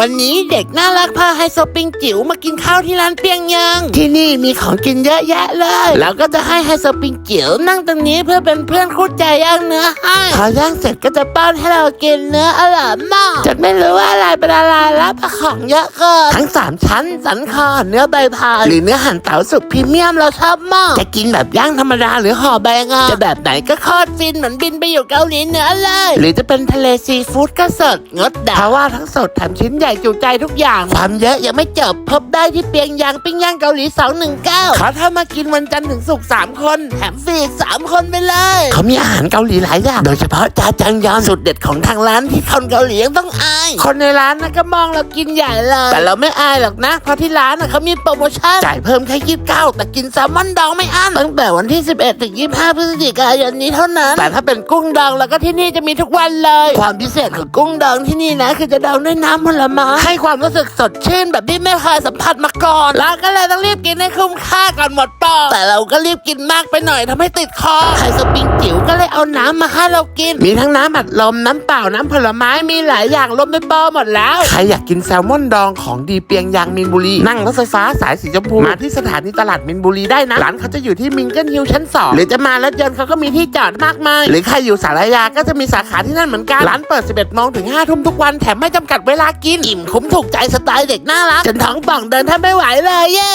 วันนี้เด็กน่ารักพาไฮโซปิงจิ๋วมากินข้าวที่ร้านเปียงยัง ที่นี่มีของกินเยอะแยะเลย แล้วก็จะให้ไฮโซปิงจิ๋วนั่งตรงนี้เพื่อเป็นเพื่อนคู่ใจย่างเนื้อให้พอย่างเสร็จก็จะป้อนให้เรากินเนื้ออร่อยมากจะไม่รู้ว่าอะไรเป็นอะไรแล้วเพราะของเยอะเกินทั้งสามชั้นสันคอเนื้อใบพายหรือเนื้อหั่นเต๋าสุกพรีเมียมเราชอบมากจะกินแบบย่างธรรมดาหรือห่อแบงอะจะแบบไหนก็โคตรฟินเหมือนบินไปอยู่เกาหลีเหนือเลย หรือจะเป็นทะเลซีฟู้ดก็สดงดด่าเพราะว่าทั้งสดแถมชิ้นใหญ่จุใจทุกอย่าง ความเยอะยังไม่จบพบได้ที่เปียงยางปิ้งย่างเกาหลี219เขาถ้ามากินวันจันทร์ถึงศุกร์3คนแถมฟรีอีก3คนไปเลย เขามีอาหารเกาหลีหลายอย่าง โดยเฉพาะจาจังยอนสุดเด็ดของทางร้านที่คนเกาหลียังต้องอาย คนในร้านนะก็มองเรากินใหญ่เลยแต่เราไม่อายหรอกนะเพราะที่ร้านนะเขามีโปรโมชั่นจ่ายเพิ่มแค่ยี่สิบเก้าแต่กินแซลมอนดองไม่อั้นตั้งแต่วันที่ 11ถึง25พฤศจิกายนนี้เท่านั้น แต่ถ้าเป็นกุ้งดองแล้วก็ที่นี่จะมีทุกวันเลย ความพิเศษของกุ้งดองที่นี่นะ คือจะดองด้วยน้ำผลไม้ให้ความรู้สึกสดชื่นแบบที่ไม่เคยสัมผัสมาก่อนเราก็เลยต้องรีบกินให้คุ้มค่าก่อนหมดปอกแต่เราก็รีบกินมากไปหน่อยทำให้ติดคอไข่สปริงจิ๋วก็เลยเอาน้ำมาให้เรากิน มีทั้งน้ำอัดลมน้ำเปล่าน้ำผลไม้มีหลายอย่างรวมเป็นโปรหมดแล้วใครอยากกินแซลมอนดองของดีเปียงยางมินบุรี นั่งรถไฟฟ้าสายสีชมพูมาที่สถานีตลาดมินบุรีได้นะร้านเขาจะอยู่ที่มิงเกิลฮิลชั้น2หรือจะมารถยนต์เขาก็มีที่จอดมากมายหรือใครอยู่สารยาก็จะมีสาขาที่นั่นเหมือนกันร้านเปิด 11โมงถึง5ทุ่มทุกวันแถมไม่จำกัดเวลากินอิ่มคุ้มถูกใจสไตล์เด็กน่ารัก ฉันท้องป่องเดินแทบไม่ไหวเลยเย้